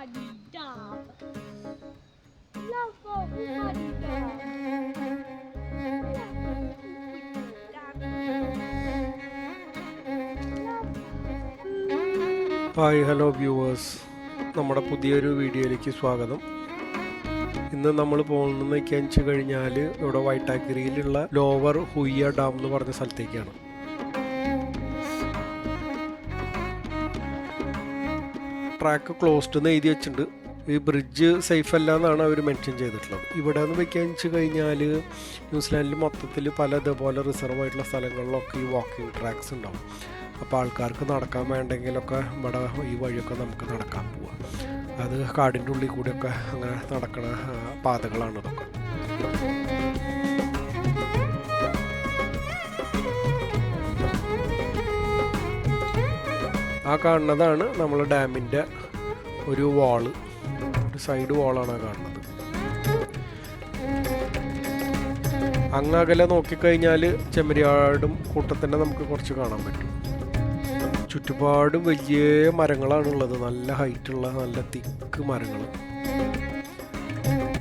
Umadi Dam. Love. Hi hello viewers നമ്മുടെ പുതിയൊരു വീഡിയോയിലേക്ക് സ്വാഗതം ഇന്ന് നമ്മൾ പോകുന്നതെന്ന് വെച്ച് കഴിഞ്ഞാൽ ഇവിടെ വൈറ്റാഗിരിയിലുള്ള ലോവർ ഹുയ്യ ഡാം എന്ന് പറഞ്ഞ സ്ഥലത്തേക്കാണ് ട്രാക്ക് ക്ലോസ്ഡ് എന്ന് എഴുതി വെച്ചിട്ടുണ്ട്. ഈ ബ്രിഡ്ജ് സേഫ് അല്ല എന്നാണ് അവർ മെൻഷൻ ചെയ്തിട്ടുള്ളത്. ഇവിടെ നിന്ന് വെക്കാൻ വെച്ച് കഴിഞ്ഞാൽ ന്യൂസിലാൻഡിൽ മൊത്തത്തിൽ പല ഇതേപോലെ റിസർവ് ആയിട്ടുള്ള സ്ഥലങ്ങളിലൊക്കെ ഈ വാക്കിംഗ് ട്രാക്സ് ഉണ്ടാവും. അപ്പോൾ ആൾക്കാർക്ക് നടക്കാൻ വേണ്ടെങ്കിലൊക്കെ ഇവിടെ ഈ വഴിയൊക്കെ നമുക്ക് നടക്കാൻ പോവാം. അത് കാടിന്റെ ഉള്ളിൽ കൂടിയൊക്കെ അങ്ങനെ നടക്കണ പാതകളാണ് ഇതൊക്കെ ആ കാണുന്നതാണ് നമ്മൾ ഡാമിന്റെ ഒരു വാൾ ഒരു സൈഡ് വാളാണ് ആ കാണുന്നത്. അങ്ങകലെ നോക്കിക്കഴിഞ്ഞാൽ ചെമ്മരിയാടും കൂട്ടത്തിന്റെ നമുക്ക് കുറച്ച് കാണാൻ പറ്റും. ചുറ്റുപാടും വലിയ മരങ്ങളാണുള്ളത്. നല്ല ഹൈറ്റുള്ള നല്ല തിക്ക് മരങ്ങൾ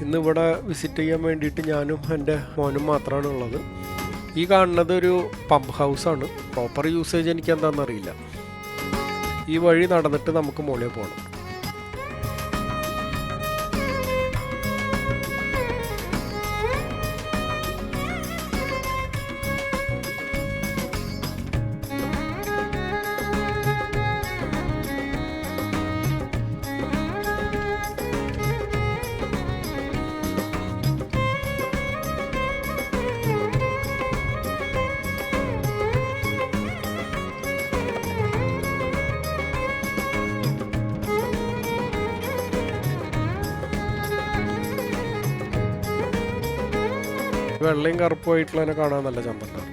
ഇന്നിവിടെ വിസിറ്റ് ചെയ്യാൻ വേണ്ടിയിട്ട് ഞാനും എന്റെ മോനും മാത്രമാണ് ഉള്ളത് ഈ കാണുന്നത് ഒരു പമ്പ് ഹൗസാണ് പ്രോപ്പർ യൂസേജ് എനിക്ക് എന്താണെന്ന് അറിയില്ല ഈ വഴി നടന്നിട്ട് നമുക്ക് മുകളിൽ പോകണം വെള്ളയും കറുപ്പുമായിട്ടുള്ളതിനെ കാണാൻ നല്ല ചന്തക്കാണ്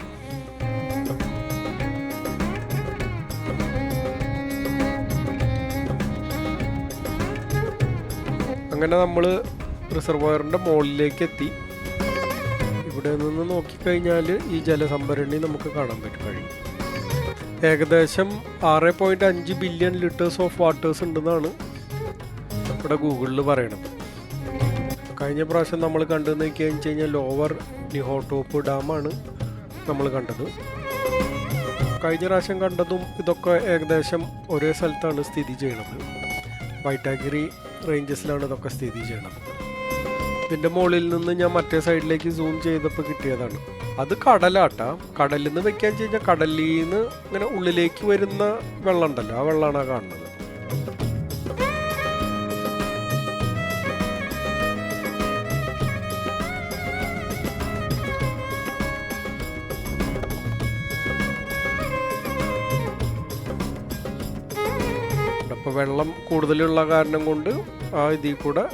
അങ്ങനെ നമ്മൾ റിസർവോയറിന്റെ മുകളിലേക്ക് എത്തി. ഇവിടെ നിന്ന് നോക്കിക്കഴിഞ്ഞാൽ ഈ ജലസംഭരണി നമുക്ക് കാണാൻ പറ്റും കഴിയും. ഏകദേശം ആറ് പോയിന്റ് അഞ്ച് ബില്യൺ ലിറ്റേഴ്സ് ഓഫ് വാട്ടേഴ്സ് ഉണ്ടെന്നാണ് ഇവിടെ ഗൂഗിളിൽ പറയണത്. കഴിഞ്ഞ പ്രാവശ്യം നമ്മൾ കണ്ടു കണ്ടതെന്ന് വെച്ച് കഴിഞ്ഞാൽ ലോവർ നിഹോട്ടോപ്പ് ഡാമാണ് നമ്മൾ കണ്ടത്. കഴിഞ്ഞ പ്രാവശ്യം കണ്ടതും ഇതൊക്കെ ഏകദേശം ഒരേ സ്ഥലത്താണ് സ്ഥിതി ചെയ്യണത് വൈറ്റാഗിരി റേഞ്ചസിലാണ് ഇതൊക്കെ സ്ഥിതി ചെയ്യണത് ഇതിന്റെ മുകളിൽ നിന്ന് ഞാൻ മറ്റേ സൈഡിലേക്ക് സൂം ചെയ്തപ്പോൾ കിട്ടിയതാണ്. അത് കടലാട്ട. കടലിൽ നിന്ന് വെക്കാൻ കഴിഞ്ഞാൽ കടലിൽ നിന്ന് ഇങ്ങനെ ഉള്ളിലേക്ക് വരുന്ന വെള്ളം ഉണ്ടല്ലോ ആ വെള്ളമാണ് കാണുന്നത്. വെള്ളം കൂടുതലുള്ള കാരണം കൊണ്ട് ആ ഇതിൽ കൂടെ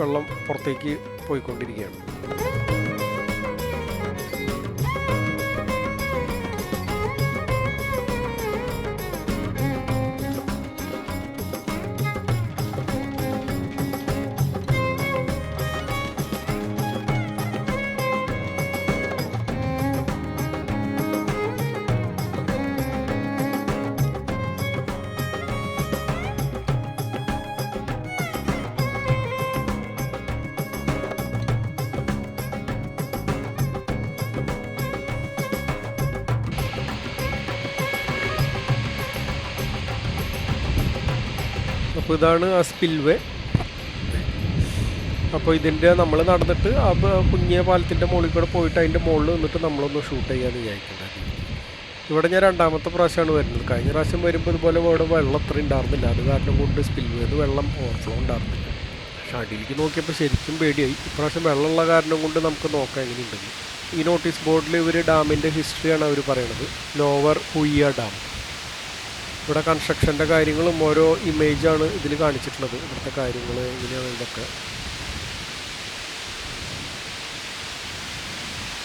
വെള്ളം പുറത്തേക്ക് പോയിക്കൊണ്ടിരിക്കുകയാണ്. അപ്പോൾ ഇതാണ് ആ സ്പിൽവേ അപ്പോൾ ഇതിന്റെ നമ്മൾ നടന്നിട്ട് ആ കുഞ്ഞിയ പാലത്തിന്റെ മുകളിൽ കൂടെ പോയിട്ട് അതിന്റെ മുകളിൽ നിന്നിട്ട് നമ്മളൊന്ന് ഷൂട്ട് ചെയ്യാമെന്ന് വിചാരിക്കുന്നുണ്ടായിരുന്നു ഇവിടെ ഞാൻ രണ്ടാമത്തെ പ്രാവശ്യമാണ് വരുന്നത്. കഴിഞ്ഞ പ്രാവശ്യം വരുമ്പോൾ ഇതുപോലെ ഇവിടെ വെള്ളം അത്ര ഉണ്ടായിരുന്നില്ല. അത് കാരണം കൊണ്ട് സ്പിൽവേന്ന് വെള്ളം ഓവർഫ്ലോ ഉണ്ടായിരുന്നില്ല. പക്ഷെ അടിയിലേക്ക് നോക്കിയപ്പോൾ ശരിക്കും പേടിയായി. ഇപ്രാവശ്യം വെള്ളമുള്ള കാരണം കൊണ്ട് നമുക്ക് നോക്കാം എങ്ങനെയുണ്ടെങ്കിൽ ഈ നോട്ടീസ് ബോർഡിൽ ഇവർ ഡാമിന്റെ ഹിസ്റ്ററിയാണ് അവർ പറയണത്. ലോവർ ഹുയ്യ ഡാം ഇവിടെ കൺസ്ട്രക്ഷന്റെ കാര്യങ്ങളും ഓരോ ഇമേജാണ് ഇതിൽ കാണിച്ചിട്ടുള്ളത്. ഇവിടുത്തെ കാര്യങ്ങൾ എങ്ങനെയാണ് ഇതൊക്കെ.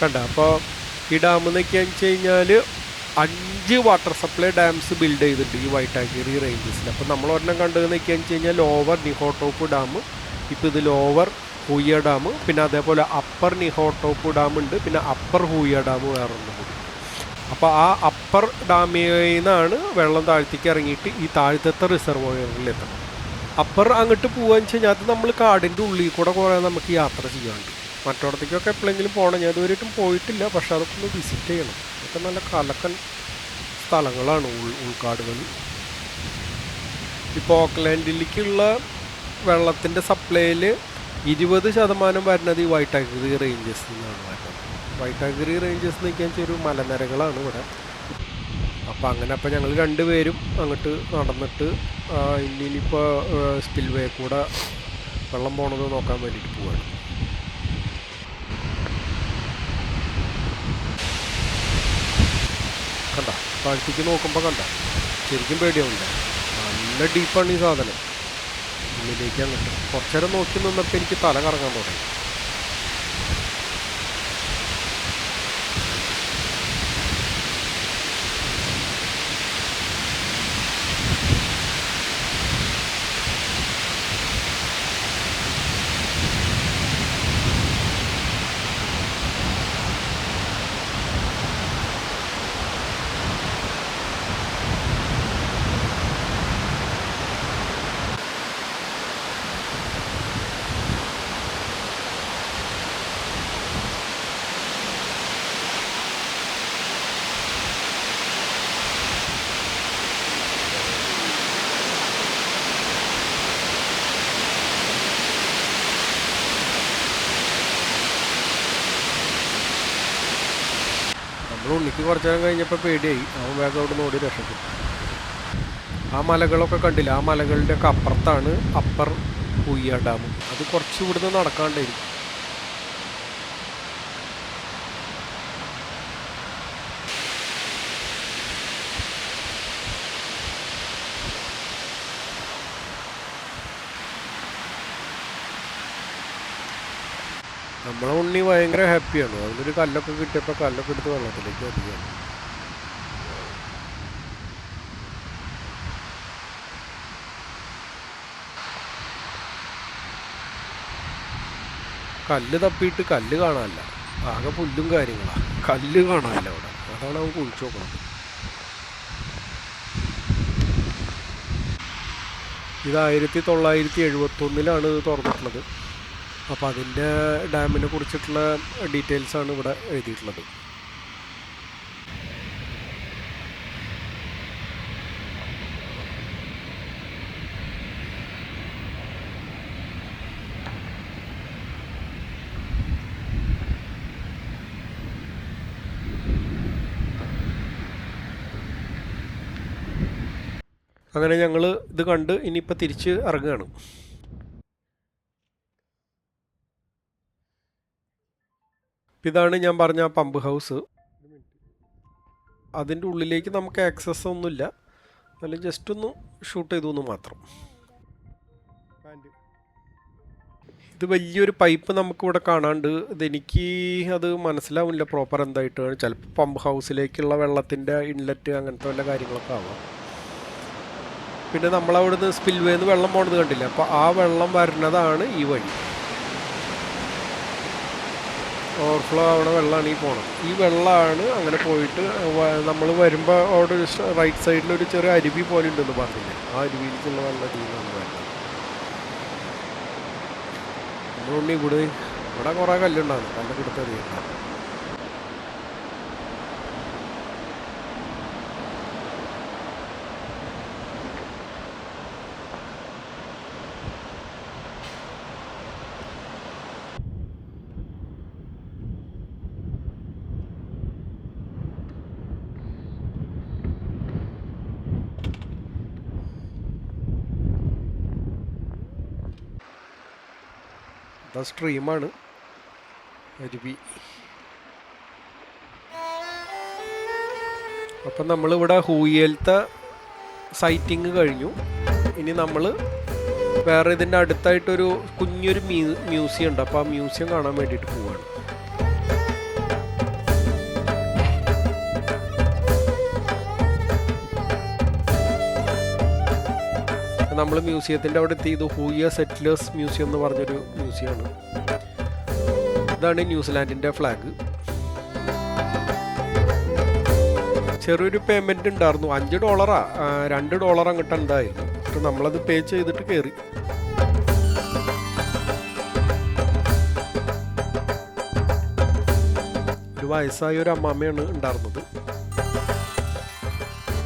കണ്ട അപ്പോൾ ഈ ഡാം എന്നൊക്കെ വെച്ച് കഴിഞ്ഞാൽ അഞ്ച് വാട്ടർ സപ്ലൈ ഡാംസ് ബിൽഡ് ചെയ്തിട്ടുണ്ട് ഈ വൈറ്റാഗിരി റേഞ്ചസിൽ അപ്പോൾ നമ്മൾ ഒരെണ്ണം കണ്ടതെന്ന് വെച്ച് കഴിഞ്ഞാൽ ലോവർ നിഹോട്ടോപ്പ് ഡാം ഇപ്പോൾ ഇത് ലോവർ ഹൂയ ഡാം പിന്നെ അതേപോലെ അപ്പർ നിഹോട്ടോപ്പ് ഡാം ഉണ്ട് പിന്നെ അപ്പർ ഹൂയ ഡാം വേറെ ഒന്നും കൂടി അപ്പോൾ ആ അപ്പർ ഡാമിൽ നിന്നാണ് വെള്ളം താഴ്ത്തേക്ക് ഇറങ്ങിയിട്ട് ഈ താഴത്തെ റിസർവോയറിൽ എത്തണം അപ്പർ അങ്ങോട്ട് പോകാന്ന് വെച്ച് കഴിഞ്ഞാൽ അത് നമ്മൾ കാടിന്റെ ഉള്ളിൽ കൂടെ കുറേ നമുക്ക് യാത്ര ചെയ്യാനുണ്ട്. മറ്റോടത്തേക്കൊക്കെ എപ്പോഴെങ്കിലും പോകണം ഞാൻ ഇതുവരെയായിട്ടും പോയിട്ടില്ല. പക്ഷെ അതൊക്കെ ഒന്ന് വിസിറ്റ് ചെയ്യണം. അതൊക്കെ നല്ല കലക്കൻ സ്ഥലങ്ങളാണ് ഉൾ ഉൾക്കാടുകൾ. ഇപ്പോൾ ഓക്ലാൻഡിലേക്കുള്ള വെള്ളത്തിന്റെ സപ്ലൈയിൽ ഇരുപത് ശതമാനം വരുന്നത് ഈ വൈറ്റ് അഗ്രി റേഞ്ചസ് നിന്നാണ് വരുന്നത്. വൈറ്റ് അഗ്രി റേഞ്ചസ് വെച്ചാൽ ഒരു മലനിരകളാണ് ഇവിടെ. അപ്പോൾ അങ്ങനെ അപ്പോൾ ഞങ്ങൾ രണ്ടുപേരും അങ്ങോട്ട് നടന്നിട്ട് ഇനിയിപ്പോൾ സ്പിൽവേ കൂടെ വെള്ളം പോണത് നോക്കാൻ വേണ്ടിയിട്ട് പോവാണ്. കണ്ട താഴ്ത്തിക്ക് നോക്കുമ്പോൾ കണ്ട ശരിക്കും പേടിയാവില്ല. നല്ല ഡീപ്പാണ് ഈ സാധനം. ഉള്ളിലേക്ക് അങ്ങോട്ട് കുറച്ചു നേരം നോക്കി നിന്നപ്പോൾ എനിക്ക് തല കറങ്ങാൻ തുടങ്ങി. നമ്മൾ ഉണ്ണിക്ക് കുറച്ച് നേരം കഴിഞ്ഞപ്പോൾ പേടിയായി. അവൻ വേഗം അവിടെ നിന്ന് ഓടി രക്ഷപ്പെട്ടു. ആ മലകളൊക്കെ കണ്ടില്ല? ആ മലകളുടെ ഒക്കെ അപ്പുറത്താണ് അപ്പർ പൂയ്യ ഡാം. അത് കുറച്ച് ഇവിടുന്ന് നടക്കാണ്ടായിരിക്കും നമ്മളെ ഉണ്ണി ഭയങ്കര ഹാപ്പിയാണ് അതിനൊരു കല്ലൊക്കെ കിട്ടിയപ്പോൾ കല്ലൊക്കെ എടുത്ത് വെള്ളത്തിലേക്ക് അറിയാം കല്ല് തപ്പിയിട്ട് കല്ല് കാണാനല്ല. ആകെ പുല്ലും കാര്യങ്ങളാ. കല്ല് കാണാനല്ല അവിടെ. അതാണ് അവൻ കുഴിച്ചു നോക്കണം ഇത് ആയിരത്തി തൊള്ളായിരത്തി എഴുപത്തൊന്നിലാണ് ഇത് തുറന്നിട്ടുള്ളത്. അപ്പോൾ അതിന്റെ ഡാമിനെ കുറിച്ചിട്ടുള്ള ഡീറ്റെയിൽസാണ് ഇവിടെ എഴുതിയിട്ടുള്ളത്. അങ്ങനെ ഞങ്ങൾ ഇത് കണ്ട് ഇനിയിപ്പോൾ തിരിച്ച് ഇറങ്ങുകയാണ്. ഇതാണ് ഞാൻ പറഞ്ഞ പമ്പ് ഹൗസ് അതിന്റെ ഉള്ളിലേക്ക് നമുക്ക് ആക്സസ് ഒന്നുമില്ല. എന്നാലും ജസ്റ്റ് ഒന്ന് ഷൂട്ട് ചെയ്തു എന്ന് മാത്രം. ഇത് വലിയൊരു പൈപ്പ് നമുക്കിവിടെ കാണാണ്ട് ഇതെനിക്ക് അത് മനസ്സിലാവില്ല പ്രോപ്പർ എന്തായിട്ട് ചിലപ്പോൾ പമ്പ് ഹൗസിലേക്കുള്ള വെള്ളത്തിന്റെ ഇൻലെറ്റ് അങ്ങനത്തെ വല്ല കാര്യങ്ങളൊക്കെ ആവാം. പിന്നെ നമ്മളവിടുന്ന് സ്പിൽവേന്ന് വെള്ളം പോണത് കണ്ടില്ല? അപ്പോൾ ആ വെള്ളം വരുന്നതാണ് ഈ വഴി. ഓവർഫ്ലോ ആവണ വെള്ളമാണ് ഈ പോണത്. ഈ വെള്ളമാണ് അങ്ങനെ പോയിട്ട് നമ്മൾ വരുമ്പോൾ അവിടെ ഒരു റൈറ്റ് സൈഡിൽ ഒരു ചെറിയ അരുവി പോലെ ഉണ്ടെന്ന് പറഞ്ഞില്ലേ? ആ അരുവിയിലേക്കുള്ള വെള്ളം നിന്നാണ് വരുന്നത് നമ്മളുണ്ട് ഇവിടെ ഇവിടെ കുറേ കല്ലുണ്ടാകും കല്ലൊക്കെ എടുത്ത് ഇതാ സ്ട്രീമാണ് അരുവി അപ്പം നമ്മളിവിടെ ഹൂയേലത്തെ സൈറ്റിങ് കഴിഞ്ഞു. ഇനി നമ്മൾ വേറെ ഇതിന്റെ അടുത്തായിട്ടൊരു കുഞ്ഞൊരു മ്യൂ മ്യൂസിയം ഉണ്ട്. അപ്പോൾ ആ മ്യൂസിയം കാണാൻ വേണ്ടിയിട്ട് പോവാണ്. നമ്മൾ മ്യൂസിയത്തിന്റെ അവിടെ എത്തി ഇത് ഹൂയ സെറ്റിലേഴ്സ് മ്യൂസിയം എന്ന് പറഞ്ഞൊരു മ്യൂസിയമാണ് ഇതാണ് ന്യൂസിലാൻഡിന്റെ ഫ്ലാഗ് ചെറിയൊരു പേയ്മെന്റ് ഉണ്ടായിരുന്നു. അഞ്ച് ഡോളറാ രണ്ട് ഡോളർ അങ്ങോട്ട് ഉണ്ടായിരുന്നു. എന്നിട്ട് നമ്മളത് പേ ചെയ്തിട്ട് കയറി ഒരു വയസ്സായ ഒരു അമ്മാമ്മയാണ് ഉണ്ടായിരുന്നത്.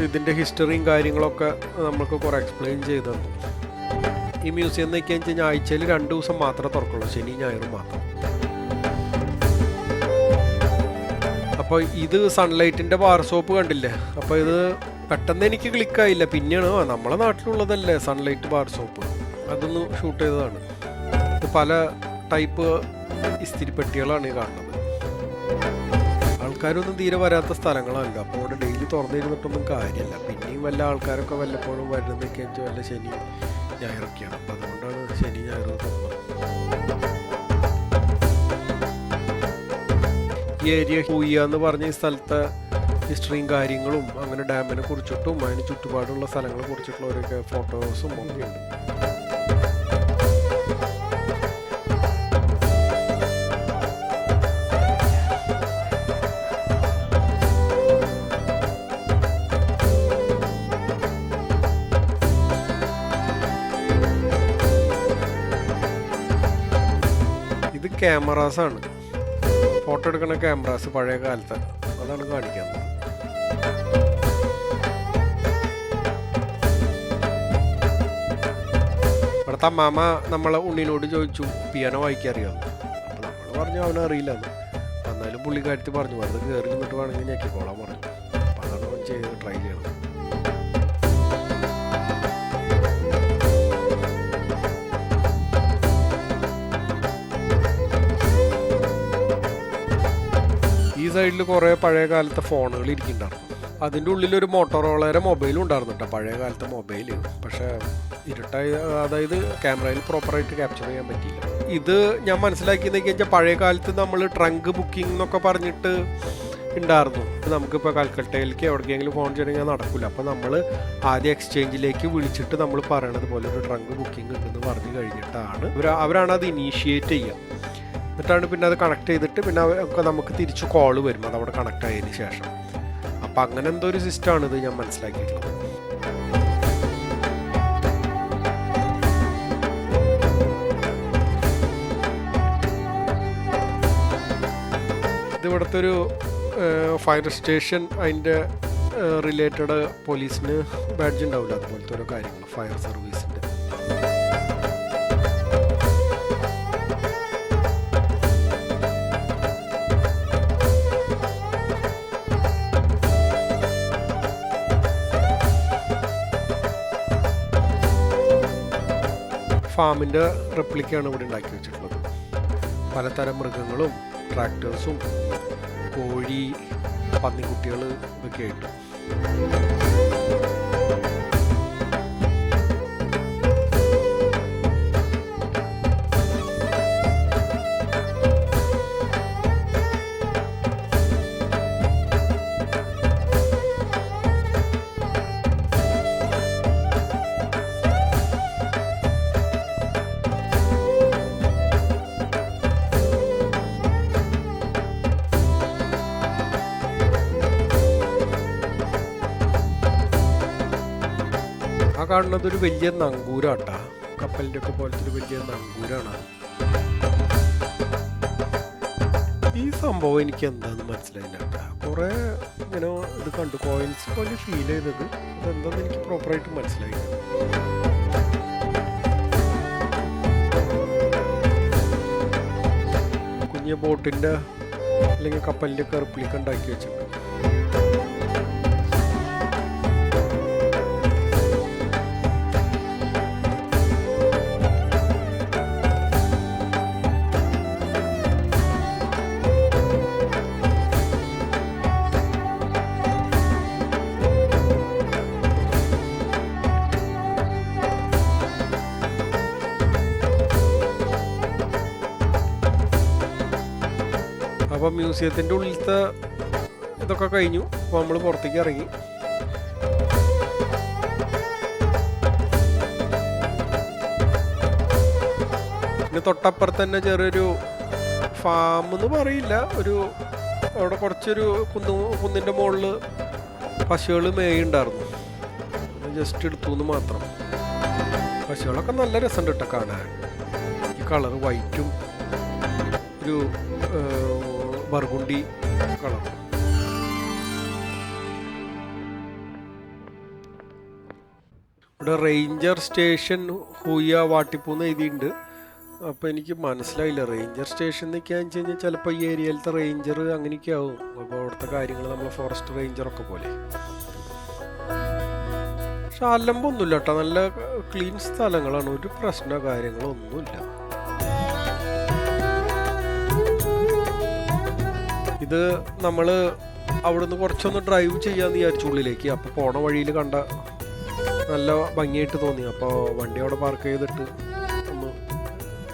ഇതിന്റെ ഹിസ്റ്ററിയും കാര്യങ്ങളൊക്കെ നമുക്ക് കുറേ എക്സ്പ്ലെയിൻ ചെയ്തു തന്നു. ഈ മ്യൂസിയം എന്നൊക്കെ വെച്ച് കഴിഞ്ഞാൽ ആഴ്ചയിൽ രണ്ട് ദിവസം മാത്രമേ തുറക്കുള്ളൂ ശനി ഞായറും മാത്രം. അപ്പോൾ ഇത് സൺലൈറ്റിന്റെ ബാർ സോപ്പ് കണ്ടില്ലേ? അപ്പോൾ ഇത് പെട്ടെന്ന് എനിക്ക് ക്ലിക്കായില്ല പിന്നെയാണ് നമ്മളെ നാട്ടിലുള്ളതല്ലേ സൺലൈറ്റ് ബാർ സോപ്പ് അതൊന്ന് ഷൂട്ട് ചെയ്തതാണ്. ഇത് പല ടൈപ്പ് ഇസ്തിരിപ്പെട്ടികളാണ് ഈ കാണുന്നത്. ആൾക്കാരൊന്നും തീരെ വരാത്ത സ്ഥലങ്ങളല്ല. അപ്പോൾ അവിടെ ഡെയിലി തുറന്നിരുന്നിട്ടൊന്നും കാര്യമില്ല. പിന്നെയും വല്ല ആൾക്കാരൊക്കെ വല്ലപ്പോഴും വരുന്നതൊക്കെ എനിക്ക് വല്ല ശനി ഞായറൊക്കെയാണ്. അപ്പോൾ അതുകൊണ്ടാണ് ശനി ഞായർ തോന്നുന്നത്. ഈ ഏരിയ ഹൂയ എന്ന് പറഞ്ഞ ഈ സ്ഥലത്തെ ഹിസ്റ്ററിയും കാര്യങ്ങളും അങ്ങനെ ഡാമിനെ കുറിച്ചിട്ടും അതിന് ചുറ്റുപാടുള്ള സ്ഥലങ്ങളെ കുറിച്ചിട്ടുള്ള ഫോട്ടോസും ഒക്കെ ഉണ്ട്. ഇത് ക്യാമറാസ് ആണ്. ഫോട്ടോ എടുക്കുന്ന ക്യാമറാസ് പഴയ കാലത്ത്. അതാണ് കാണിക്കുന്നത് ഇവിടുത്തെ അമ്മാമ നമ്മളെ ഉണ്ണിനോട് ചോദിച്ചു പിയാനോ വായിക്കാൻ അറിയാമെന്ന് അപ്പോൾ നമ്മൾ പറഞ്ഞു അവനറിയില്ലെന്ന് എന്നാലും പുള്ളിക്കാരത്തി പറഞ്ഞു വെറുതെ കയറി നിന്നിട്ട് വേണമെങ്കിൽ ഞെക്കിക്കോളാൻ പറഞ്ഞു. അപ്പോൾ അതാണ് ചെയ്ത് ട്രൈ ചെയ്യണം സൈഡിൽ കുറേ പഴയ കാലത്തെ ഫോണുകൾ ഇരിക്കുന്നുണ്ടായിരുന്നു അതിന്റെ ഉള്ളിൽ ഒരു മോട്ടോറോളയുടെ മൊബൈലും ഉണ്ടായിരുന്നു കേട്ടോ പഴയ കാലത്തെ മൊബൈൽ പക്ഷേ ഇരുട്ടായി അതായത് ക്യാമറയിൽ പ്രോപ്പറായിട്ട് ക്യാപ്ചർ ചെയ്യാൻ പറ്റിയില്ല. ഇത് ഞാൻ മനസ്സിലാക്കിയെന്ന് വെച്ചാൽ പഴയ കാലത്ത് നമ്മൾ ട്രങ്ക് ബുക്കിംഗ് എന്നൊക്കെ പറഞ്ഞിട്ട് ഉണ്ടായിരുന്നു നമുക്കിപ്പോൾ കൽക്കട്ടയിലേക്ക് എവിടേക്കെങ്കിലും ഫോൺ ചെയ്യണമെങ്കിൽ നടക്കില്ല അപ്പോൾ നമ്മൾ ആദ്യം എക്സ്ചേഞ്ചിലേക്ക് വിളിച്ചിട്ട് നമ്മൾ പറയണത് പോലെ ഒരു ട്രങ്ക് ബുക്കിംഗ് ഉണ്ടെന്ന് പറഞ്ഞു കഴിഞ്ഞിട്ടാണ്. അവരാണ് അത് ഇനീഷ്യേറ്റ് ചെയ്യുക. എന്നിട്ടാണ് പിന്നെ അത് കണക്ട് ചെയ്തിട്ട് പിന്നെ ഒക്കെ നമുക്ക് തിരിച്ച് കോൾ വരും. അത് അവിടെ കണക്ട് ആയതിന് ശേഷം. അപ്പം അങ്ങനെ എന്തോ ഒരു സിസ്റ്റമാണ് ഇത് ഞാൻ മനസ്സിലാക്കിയിട്ടുള്ളത്. ഇത് ഇവിടുത്തെ ഒരു ഫയർ സ്റ്റേഷൻ അതിന്റെ റിലേറ്റഡ് പോലീസിന് ബാഡ്ജ് ഉണ്ടാവില്ല. അതുപോലത്തെ ഓരോ കാര്യങ്ങൾ ഫയർ സർവീസിന്റെ ഫാമിന്റെ റെപ്ലിക്കയാണ് ഇവിടെ ഉണ്ടാക്കി വെച്ചിട്ടുള്ളത്. പലതരം മൃഗങ്ങളും ട്രാക്ടേഴ്സും കോഴി പന്നിക്കുട്ടികൾ ഇതൊക്കെ ആയിട്ട് കാണുന്നത് ഒരു വലിയ നങ്കൂരാട്ടാ. കപ്പലിന്റെ ഒക്കെ പോലത്തെ ഒരു വലിയ നങ്കൂരാണ്. ഈ സംഭവം എനിക്ക് എന്താണെന്ന് മനസ്സിലായില്ല കുറേ ഇങ്ങനെ ഇത് കണ്ടു. കോയിൻസ് പോലെ ഫീൽ ചെയ്തത്. അതെന്താന്ന് എനിക്ക് പ്രോപ്പറായിട്ട് മനസ്സിലായില്ല. കുഞ്ഞ ബോട്ടിന്റെ അല്ലെങ്കിൽ കപ്പലിന്റെ ഒക്കെ ഉണ്ടാക്കി വെച്ചിട്ടുണ്ട്. അപ്പോൾ മ്യൂസിയത്തിന്റെ ഉള്ളിലത്തെ ഇതൊക്കെ കഴിഞ്ഞു. അപ്പോൾ നമ്മൾ പുറത്തേക്ക് ഇറങ്ങി. പിന്നെ തൊട്ടപ്പുറത്ത് തന്നെ ചെറിയൊരു ഫാം എന്ന് പറയില്ല. ഒരു അവിടെ കുറച്ചൊരു കുന്ന് കുന്നിന്റെ മുകളിൽ പശുകൾ മേയുണ്ടായിരുന്നു ജസ്റ്റ് എടുത്തു എന്ന് മാത്രം. പശുകളൊക്കെ നല്ല രസമുണ്ട് കേട്ടോ കാണാൻ. ഈ കളർ വൈറ്റും ഒരു ബർഗുണ്ടി കളർ. ഇവിടെ റേഞ്ചർ സ്റ്റേഷൻ ഹൂയ വാട്ടിപ്പൂന്ന് എഴുതിയിട്ടുണ്ട്. അപ്പോൾ എനിക്ക് മനസ്സിലായില്ല റേഞ്ചർ സ്റ്റേഷൻ എന്നൊക്കെയാണെന്ന് വെച്ച് കഴിഞ്ഞാൽ ചിലപ്പോൾ ഈ ഏരിയയിലത്തെ റേഞ്ചർ അങ്ങനെയൊക്കെ ആവും. അപ്പോൾ അവിടുത്തെ കാര്യങ്ങൾ നമ്മൾ ഫോറസ്റ്റ് റേഞ്ചറൊക്കെ പോലെ. പക്ഷെ അലമ്പൊന്നുമില്ല കേട്ടോ. നല്ല ക്ലീൻ സ്ഥലങ്ങളാണ്. ഒരു പ്രശ്നമോ കാര്യങ്ങളോ ഒന്നുമില്ല. ഇത് നമ്മൾ അവിടുന്ന് കുറച്ചൊന്ന് ഡ്രൈവ് ചെയ്യാന്ന് വിചാരിച്ചു ഉള്ളിലേക്ക്. അപ്പോൾ പോണ വഴിയിൽ കണ്ട നല്ല ഭംഗിയായിട്ട് തോന്നി. അപ്പോൾ വണ്ടി അവിടെ പാർക്ക് ചെയ്തിട്ട് ഒന്ന്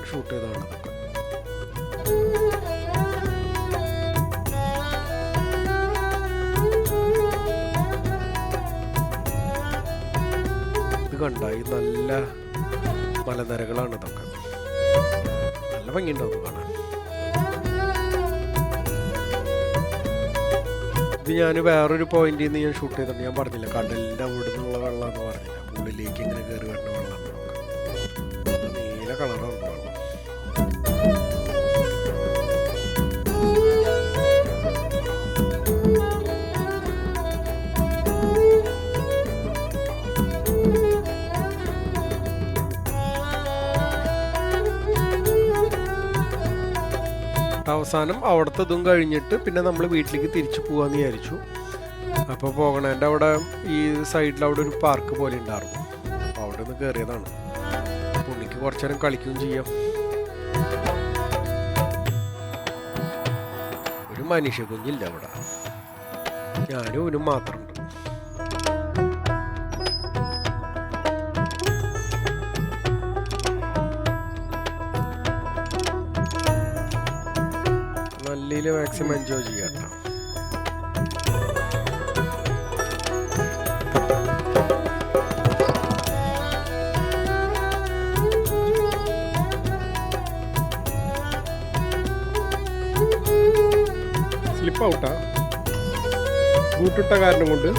ഷൂട്ട് ചെയ്തതാണ് ഇത് കണ്ട ഈ നല്ല മലനിരകളാണ് ഇതൊക്കെ. നല്ല ഭംഗിയുണ്ടാവും കാണാൻ. ഇത് ഞാൻ വേറൊരു പോയിന്റിൽ നിന്ന് ഞാൻ ഷൂട്ട് ചെയ്തിട്ടുണ്ട് ഞാൻ പറഞ്ഞില്ല. കടലിന്റെ അവിടെ നിന്നുള്ള വെള്ളമെന്ന് പറഞ്ഞില്ല. ഉള്ളിലേക്ക് ഇങ്ങനെ കയറി വരുന്ന നോക്കാം നീല കളറാണ് അവസാനം അവിടുത്തെ ഇതും കഴിഞ്ഞിട്ട് പിന്നെ നമ്മൾ വീട്ടിലേക്ക് തിരിച്ചു പോകാമെന്ന് വിചാരിച്ചു. അപ്പോൾ പോകണേന്റെ അവിടെ ഈ സൈഡിൽ അവിടെ ഒരു പാർക്ക് പോലെ ഉണ്ടായിരുന്നു അപ്പോൾ അവിടെ നിന്ന് കയറിയതാണ് പുള്ളിക്ക് കുറച്ചു നേരം കളിക്കുകയും ചെയ്യാം. ഒരു മനുഷ്യ കുഞ്ഞില്ല അവിടെ. ഞാനും ഇവനും മാത്രമുണ്ട് മാക്സിമം എൻജോയ് ചെയ്യാം സ്ലിപ്പ് ഔട്ടാ ബൂട്ടിട്ട കാരണം കൊണ്ട്.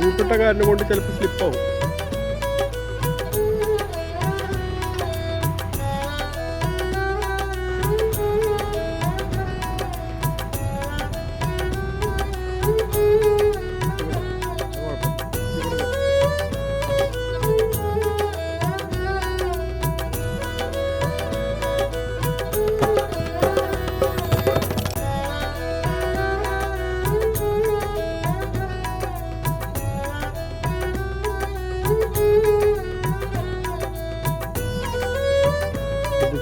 ബൂട്ടിട്ട കാരണം കൊണ്ട് ചിലപ്പോൾ സ്ലിപ്പ്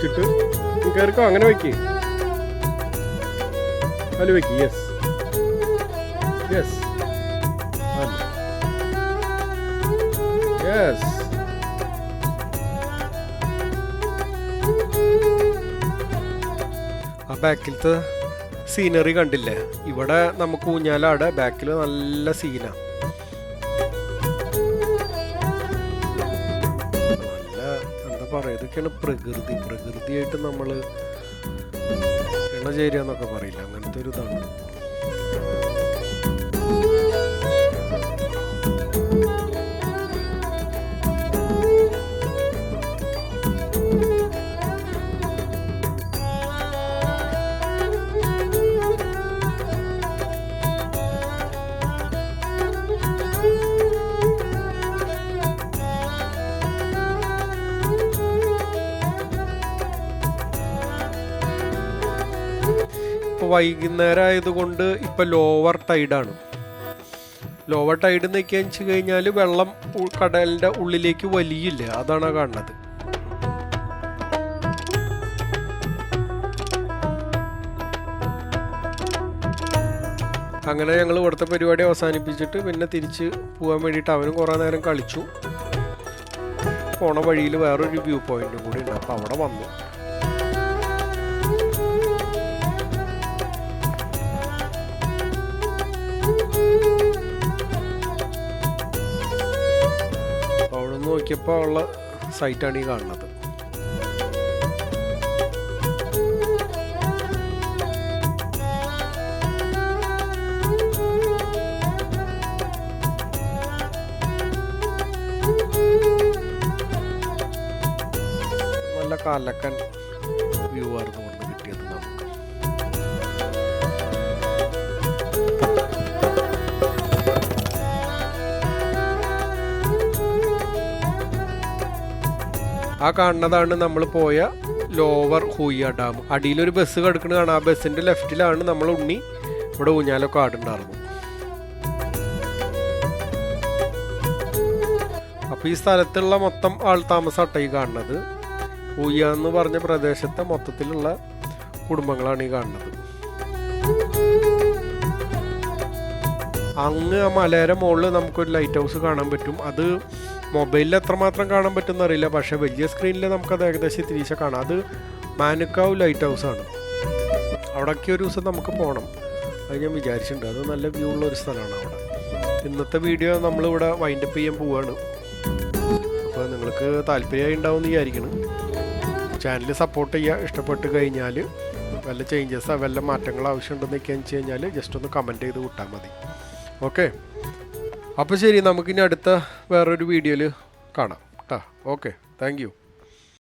ആവും ശ്രദ്ധിച്ചിട്ട് കയറിക്കോ അങ്ങനെ വെക്ക്. അല്ല വെക്ക് യെസ് യെസ് യെസ് ആ ബാക്കിലത്തെ സീനറി കണ്ടില്ലേ? ഇവിടെ നമുക്ക് ഊഞ്ഞാലാടെ ബാക്കിൽ നല്ല സീനാ ഇതൊക്കെയാണ് പ്രകൃതി. പ്രകൃതിയായിട്ട് നമ്മൾ ഇണചേരുക എന്നൊക്കെ പറയില്ല. അങ്ങനത്തെ ഒരു ഇതാണ്. വൈകുന്നേരം ആയതുകൊണ്ട് ഇപ്പം ലോവർ ടൈഡാണ് ലോവർ ടൈഡ് നിൽക്കുക വെച്ച് കഴിഞ്ഞാൽ വെള്ളം കടലിന്റെ ഉള്ളിലേക്ക് വലിയില്ല. അതാണ് കാണുന്നത്. അങ്ങനെ ഞങ്ങൾ ഇവിടുത്തെ പരിപാടി അവസാനിപ്പിച്ചിട്ട് പിന്നെ തിരിച്ച് പോകാൻ വേണ്ടിയിട്ട് അവനും കുറേ നേരം കളിച്ചു. പോണ വഴിയിൽ വേറൊരു വ്യൂ പോയിന്റും കൂടി ഉണ്ട്. അപ്പോൾ അവിടെ വന്നു. നോക്കിയപ്പോൾ ഉള്ള സൈറ്റാണ് ഈ കാണുന്നത്. നല്ല കാലക്കൻ വ്യൂ ആയിരുന്നു. ആ കാണുന്നതാണ് നമ്മൾ പോയ ലോവർ ഹൂയ ഡാം. അടിയിലൊരു ബസ് കിടക്കുന്നത് കാണാം. ആ ബസ്സിന്റെ ലെഫ്റ്റിലാണ് നമ്മൾ ഉണ്ണി ഇവിടെ ഊഞ്ഞാലൊക്കെ ആടുണ്ടായിരുന്നു അപ്പോൾ ഈ സ്ഥലത്തുള്ള മൊത്തം ആൾ താമസമാട്ടോ ഈ കാണുന്നത്. ഊയ എന്ന് പറഞ്ഞ പ്രദേശത്തെ മൊത്തത്തിലുള്ള കുടുംബങ്ങളാണ് ഈ കാണുന്നത്. അങ്ങ് ആ മലയുടെ മുകളിൽ നമുക്കൊരു ലൈറ്റ് ഹൗസ് കാണാൻ പറ്റും. അത് മൊബൈലിൽ എത്രമാത്രം കാണാൻ പറ്റുമെന്ന് അറിയില്ല. പക്ഷേ വലിയ സ്ക്രീനിൽ നമുക്കത് ഏകദേശം തിരിച്ച കാണാം. അത് മാനുക്കാവ് ലൈറ്റ് ഹൗസ് ആണ്. അവിടേക്ക് ഒരു ദിവസം നമുക്ക് പോകണം അത് ഞാൻ വിചാരിച്ചിട്ടുണ്ട്. അത് നല്ല വ്യൂ ഉള്ള ഒരു സ്ഥലമാണ് അവിടെ. ഇന്നത്തെ വീഡിയോ നമ്മളിവിടെ വൈൻഡപ്പ് ചെയ്യാൻ പോവുകയാണ് അപ്പോൾ നിങ്ങൾക്ക് താല്പര്യമായി ഉണ്ടാവുമെന്ന് വിചാരിക്കണം ചാനൽ സപ്പോർട്ട് ചെയ്യുക ഇഷ്ടപ്പെട്ട് കഴിഞ്ഞാൽ വല്ല ചേഞ്ചസ് വല്ല മാറ്റങ്ങൾ ആവശ്യമുണ്ടെന്നൊക്കെ വെച്ച് കഴിഞ്ഞാൽ ജസ്റ്റ് ഒന്ന് കമന്റ് ചെയ്ത് വിട്ടാൽ മതി. ഓക്കെ അപ്പോൾ ശരി നമുക്കിനി അടുത്ത വേറൊരു വീഡിയോയിൽ കാണാം. കേട്ടോ ഓക്കെ താങ്ക്